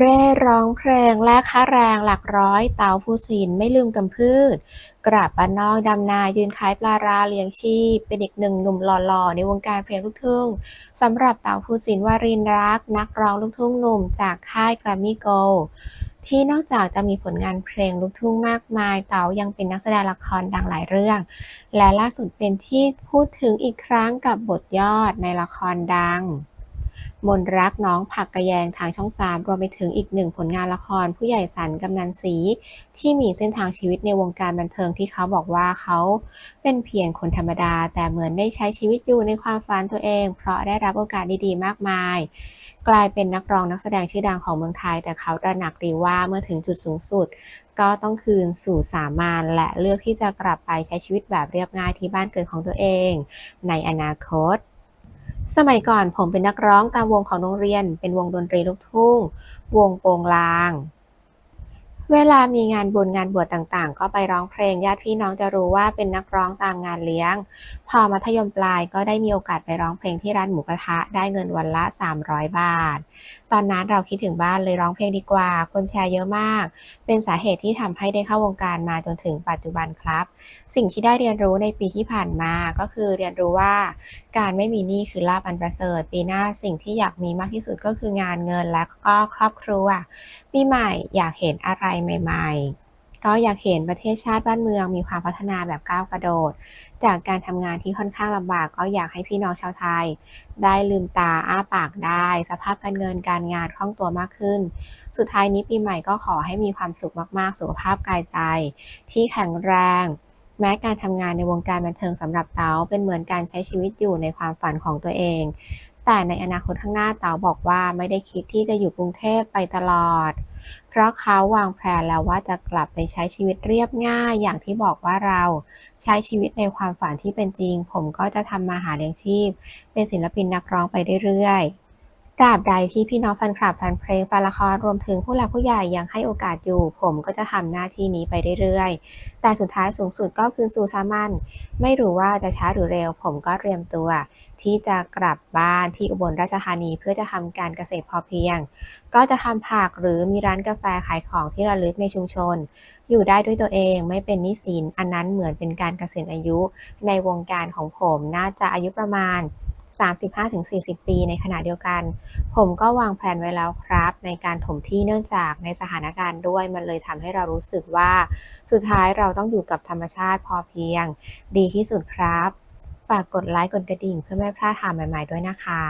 เร่ร้องเพลงแลกค่าแรงหลักร้อย เตาภูสินไม่ลืมกำพืชกลับบ้านนอกดำนายืนขายปลาราเลี้ยงชีพ เป็นอีกหนึ่งหนุ่มหล่อๆ ในวงการเพลงลูกทุ่งสำหรับเตาภูสินวารินรัก นักร้องลูกทุ่งหนุ่มจากค่ายแกรมมี่โกลที่นอกจากจะมีผลงานเพลงลูกทุ่งมากมาย เต๋ายังเป็นนักแสดงละครดังหลายเรื่อง และล่าสุดเป็นที่พูดถึงอีกครั้งกับบทยอดในละครดัง มนรักน้องผักกะแยงทางช่อง3รวมไปถึงอีกหนึ่งผลงานละครผู้ใหญ่สันกำนันศรีที่มีเส้นทางชีวิตในวงการบันเทิงที่เขาบอกว่าเขาเป็นเพียงคนธรรมดา แต่เหมือนได้ใช้ชีวิตอยู่ในความฝันตัวเอง เพราะได้รับโอกาสดีๆ มากมาย กลายเป็นนักร้องนักแสดงชื่อดังของเมืองไทย แต่เขาตระหนักดีว่าเมื่อถึงจุดสูงสุด ก็ต้องคืนสู่สามัญและเลือกที่จะกลับไปใช้ชีวิตแบบเรียบง่ายที่บ้านเกิดของตัวเอง ในอนาคต สมัยก่อนผมเป็นนักร้องตามวงของโรงเรียน เป็นวงดนตรีลูกทุ่ง วงโปงลาง เวลามีงานบุญงานบวชต่างๆ ก็ไปร้องเพลงญาติพี่น้องจะรู้ว่าเป็นนักร้องตามงานเลี้ยง พอมัธยมปลายก็ได้มีโอกาสไปร้องเพลงที่ร้านหมูกระทะได้เงินวันละ 300 บาทตอนนั้นเราคิดถึงบ้านเลยร้องเพลงดีกว่า คนแชร์เยอะมาก เป็นสาเหตุที่ทำให้ได้เข้าวงการมาจนถึงปัจจุบันครับ สิ่งที่ได้เรียนรู้ในปีที่ผ่านมาก็คือเรียนรู้ว่าการไม่มีหนี้คือลาบอันประเสริฐ ปีหน้าสิ่งที่อยากมีมากที่สุดก็คืองานเงินและก็ครอบครัวปีใหม่อยากเห็นอะไรใหม่ ๆ ก็อยากเห็นประเทศชาติบ้านเมืองมีความพัฒนาแบบก้าวกระโดด จากการทำงานที่ค่อนข้างลำบากก็อยากให้พี่น้องชาวไทย ได้ลืมตาอ้าปากได้ สภาพการเงินการงานคล่องตัวมากขึ้น สุดท้ายนี้ปีใหม่ก็ขอให้มีความสุขมากๆ สุขภาพกายใจ ที่แข็งแรง แม้การทำงานในวงการบันเทิงสำหรับเต๋าเป็นเหมือนการใช้ชีวิตอยู่ในความฝันของตัวเองแต่ในอนาคตข้างหน้าเต๋าบอกว่าไม่ได้คิดที่จะอยู่กรุงเทพไปตลอด เพราะเขาวางแผนแล้วว่าจะกลับไปใช้ชีวิตเรียบง่าย อย่างที่บอกว่าเราใช้ชีวิตในความฝันที่เป็นจริง ผมก็จะทำมาหาเลี้ยงชีพ เป็นศิลปินนักร้องไปเรื่อยๆ ตราบใดที่พี่น้องแฟนคลับแฟนเพลงแฟนละครรวมถึงผู้หลักผู้ใหญ่ยังให้โอกาสอยู่ ผมก็จะทำหน้าที่นี้ไปเรื่อยๆ แต่สุดท้ายสูงสุดก็คืนสู่สามัญไม่รู้ว่าจะช้าหรือเร็ว ผมก็เตรียมตัว ที่จะกลับบ้านที่อุบลราชธานีเพื่อจะทำการเกษตรพอเพียง ก็จะทำผักหรือมีร้านกาแฟขายของที่ระลึกในชุมชน อยู่ได้ด้วยตัวเองไม่เป็นนี้สินอันนั้นเหมือนเป็นการเกษียณอายุ ในวงการของผมน่าจะอายุประมาณ 35-40 ปี ในขณะเดียวกัน ผมก็วางแผนไว้แล้วครับ ในการถมที่เนื่องจากในสถานการณ์ด้วยมันเลยทำให้เรารู้สึกว่า สุดท้ายเราต้องอยู่กับธรรมชาติพอเพียง ดีที่สุดครับ ฝากกดไลค์กดกระดิ่งเพื่อไม่พลาดข่าวใหม่ ๆ ด้วยนะคะ